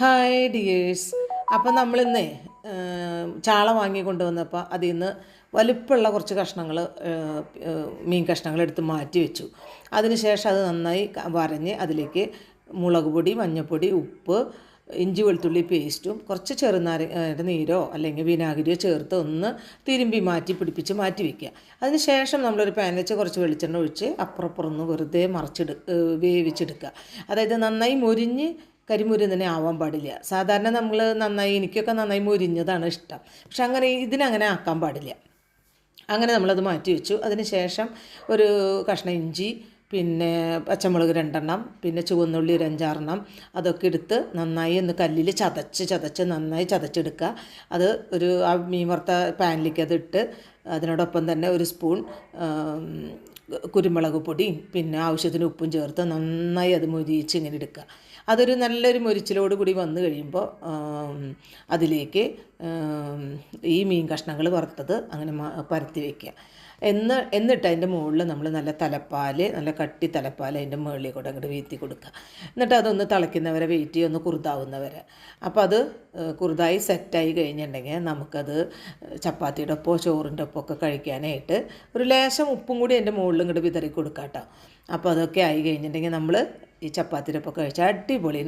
Hi dears അപ്പോൾ നമ്മളിന്നേ ചാള വാങ്ങി കൊണ്ടുവന്നപ്പോൾ അതിൽ നിന്ന് വലുപ്പമുള്ള കുറച്ച് കഷ്ണങ്ങൾ മീൻ കഷ്ണങ്ങൾ എടുത്ത് മാറ്റി വെച്ചു. അതിനുശേഷം അത് നന്നായി വരഞ്ഞ് അതിലേക്ക് മുളക് പൊടി മഞ്ഞൾപ്പൊടി ഉപ്പ് ഇഞ്ചി വെളുത്തുള്ളി പേസ്റ്റും കുറച്ച് ചെറുനാര നീരോ അല്ലെങ്കിൽ വിനാഗിരിയോ ചേർത്ത് ഒന്ന് തിരുമ്പി മാറ്റി പിടിപ്പിച്ച് മാറ്റി വെക്കുക. അതിന് ശേഷം നമ്മളൊരു പാൻ വെച്ച് കുറച്ച് വെളിച്ചെണ്ണ ഒഴിച്ച് അപ്പുറപ്പുറം ഒന്ന് വെറുതെ മറിച്ചെടു വേവിച്ചെടുക്കുക. അതായത് നന്നായി മൊരിഞ്ഞ് കരിമുരി തന്നെ ആവാൻ പാടില്ല. സാധാരണ നമ്മൾ നന്നായി എനിക്കൊക്കെ നന്നായി മുരിഞ്ഞതാണ് ഇഷ്ടം. പക്ഷെ അങ്ങനെ ഇതിനങ്ങനെ ആക്കാൻ പാടില്ല. അങ്ങനെ നമ്മളത് മാറ്റി വെച്ചു. അതിന് ശേഷം ഒരു കഷ്ണം ഇഞ്ചി പിന്നെ പച്ചമുളക് രണ്ടെണ്ണം പിന്നെ ചുവന്നുള്ളി ഒരു അഞ്ചാറെണ്ണം അതൊക്കെ എടുത്ത് നന്നായി ഒന്ന് കല്ലിൽ ചതച്ച് ചതച്ച് നന്നായി ചതച്ചെടുക്കുക. അത് ഒരു ആ മീൻ വറുത്ത പാനിലേക്ക് അത് ഇട്ട് അതിനോടൊപ്പം തന്നെ ഒരു സ്പൂൺ കുരുമുളക് പൊടിയും പിന്നെ ആവശ്യത്തിന് ഉപ്പും ചേർത്ത് നന്നായി അത് മുരിച്ച് ഇങ്ങനെ എടുക്കുക. അതൊരു നല്ലൊരു മുരിച്ചിലോട് കൂടി വന്നു കഴിയുമ്പോൾ അതിലേക്ക് ഈ മീൻ കഷ്ണങ്ങൾ വറുത്തത് അങ്ങനെ പരത്തി വയ്ക്കുക എന്ന് എന്നിട്ട് അതിന്റെ മുകളിൽ നമ്മൾ നല്ല തലപ്പാൽ നല്ല കട്ടി തലപ്പാൽ അതിന്റെ മുകളിൽ കൂടെ അങ്ങോട്ട് വീഴ്ത്തി കൊടുക്കുക. എന്നിട്ട് അതൊന്ന് തിളയ്ക്കുന്നവരെ വെയിറ്റ് ഒന്ന് കുറുതാവുന്നവരെ. അപ്പോൾ അത് കുറുതായി സെറ്റായി കഴിഞ്ഞിട്ടുണ്ടെങ്കിൽ നമുക്കത് ചപ്പാത്തിയുടെ ഒപ്പോ ചോറിന്റെ ഒപ്പോ ഒക്കെ കഴിക്കാനായിട്ട് ഒരു ലേശം ഉപ്പും കൂടി അതിന്റെ മുകളിൽ ഇങ്ങോട്ട് വിതറി കൊടുക്കാം കേട്ടോ. അപ്പോൾ അതൊക്കെ ആയി കഴിഞ്ഞിട്ടുണ്ടെങ്കിൽ നമ്മൾ ഈ ചപ്പാത്തിയുടെ ഒപ്പം കഴിച്ചാൽ അടിപൊളിന്